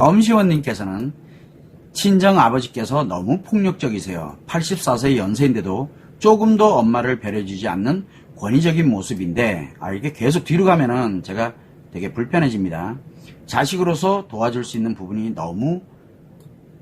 엄시원님께서는 친정 아버지께서 너무 폭력적이세요. 84세 연세인데도 조금도 엄마를 배려주지 않는 권위적인 모습인데, 아, 이게 계속 뒤로 가면은 제가 되게 불편해집니다. 자식으로서 도와줄 수 있는 부분이 너무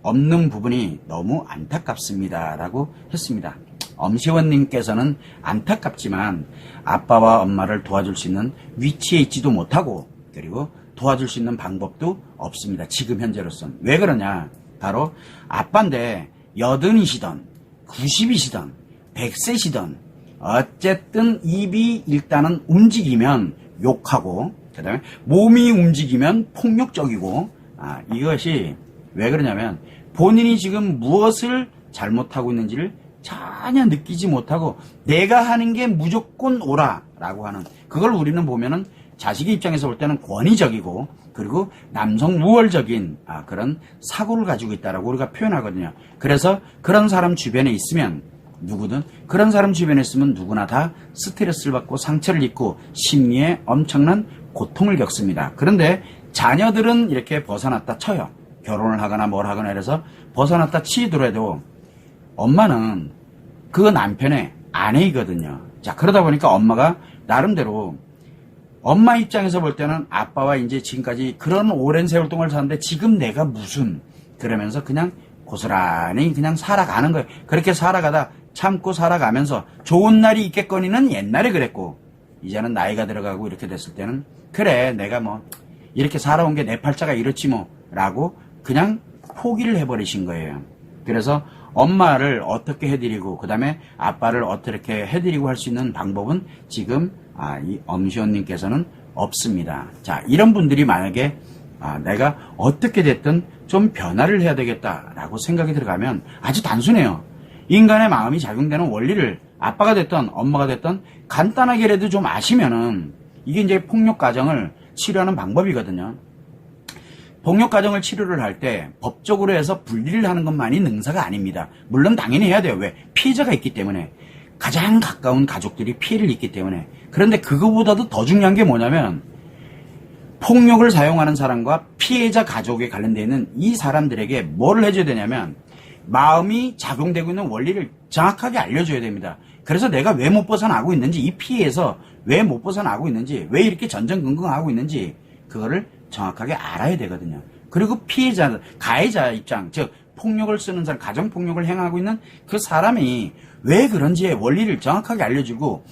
없는 부분이 너무 안타깝습니다. 라고 했습니다. 엄시원님께서는 안타깝지만 아빠와 엄마를 도와줄 수 있는 위치에 있지도 못하고 그리고 도와줄 수 있는 방법도 없습니다. 지금 현재로서는. 왜 그러냐? 바로 아빠인데 여든이시던 90이시던 100세시던 어쨌든 입이 일단은 움직이면 욕하고 그 다음에 몸이 움직이면 폭력적이고 아, 이것이 왜 그러냐면 본인이 지금 무엇을 잘못하고 있는지를 전혀 느끼지 못하고 내가 하는 게 무조건 옳아라고 하는 그걸 우리는 보면은 자식의 입장에서 볼 때는 권위적이고 그리고 남성 우월적인 아, 그런 사고를 가지고 있다라고 우리가 표현하거든요. 그래서 그런 사람 주변에 있으면 누구든 그런 사람 주변에 있으면 누구나 다 스트레스를 받고 상처를 입고 심리에 엄청난 고통을 겪습니다. 그런데 자녀들은 이렇게 벗어났다 쳐요. 결혼을 하거나 뭘 하거나 이래서 벗어났다 치더라도 엄마는 그 남편의 아내이거든요. 자, 그러다 보니까 엄마가 나름대로 엄마 입장에서 볼 때는 아빠와 이제 지금까지 그런 오랜 세월 동안 사는데 지금 내가 무슨 그러면서 그냥 고스란히 그냥 살아가는 거예요. 그렇게 살아가다 참고 살아가면서 좋은 날이 있겠거니는 옛날에 그랬고 이제는 나이가 들어가고 이렇게 됐을 때는 그래 내가 뭐 이렇게 살아온 게 내 팔자가 이렇지 뭐 라고 그냥 포기를 해버리신 거예요. 그래서 엄마를 어떻게 해드리고 그 다음에 아빠를 어떻게 해드리고 할 수 있는 방법은 지금 아, 이 엄시원님께서는 없습니다. 자 이런 분들이 만약에 아, 내가 어떻게 됐든 좀 변화를 해야 되겠다라고 생각이 들어가면 아주 단순해요. 인간의 마음이 작용되는 원리를 아빠가 됐던 엄마가 됐던 간단하게라도 좀 아시면은 이게 이제 폭력 가정을 치료하는 방법이거든요. 폭력 가정을 치료를 할 때 법적으로 해서 분리를 하는 것만이 능사가 아닙니다. 물론 당연히 해야 돼요. 왜? 피해자가 있기 때문에. 가장 가까운 가족들이 피해를 입기 때문에. 그런데 그거보다도 더 중요한 게 뭐냐면 폭력을 사용하는 사람과 피해자 가족에 관련되어 있는 이 사람들에게 뭐를 해줘야 되냐면 마음이 작용되고 있는 원리를 정확하게 알려줘야 됩니다. 그래서 내가 왜 못 벗어나고 있는지 이 피해에서 왜 못 벗어나고 있는지 왜 이렇게 전전긍긍하고 있는지 그거를 정확하게 알아야 되거든요. 그리고 피해자, 가해자 입장, 즉 폭력을 쓰는 사람, 가정 폭력을 행하고 있는 그 사람이 왜 그런지의 원리를 정확하게 알려주고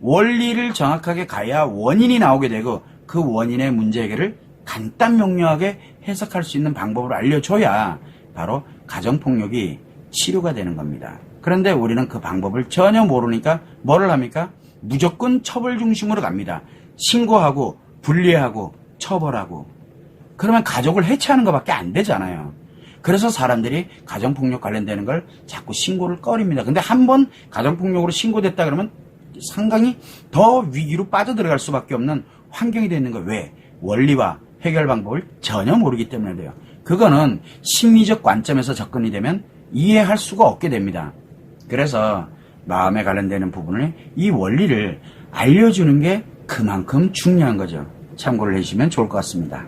원리를 정확하게 가야 원인이 나오게 되고 그 원인의 문제 해결을 간단 명료하게 해석할 수 있는 방법을 알려줘야 바로 가정 폭력이 치료가 되는 겁니다. 그런데 우리는 그 방법을 전혀 모르니까 뭐를 합니까? 무조건 처벌 중심으로 갑니다. 신고하고 분리하고 처벌하고 그러면 가족을 해체하는 것밖에 안 되잖아요. 그래서 사람들이 가정폭력 관련되는 걸 자꾸 신고를 꺼립니다. 근데 한 번 가정폭력으로 신고됐다 그러면 상당히 더 위기로 빠져들어갈 수밖에 없는 환경이 되는 거예요. 왜? 원리와 해결 방법을 전혀 모르기 때문에 돼요. 그거는 심리적 관점에서 접근이 되면 이해할 수가 없게 됩니다. 그래서 마음에 관련되는 부분을 이 원리를 알려주는 게 그만큼 중요한 거죠. 참고를 해주시면 좋을 것 같습니다.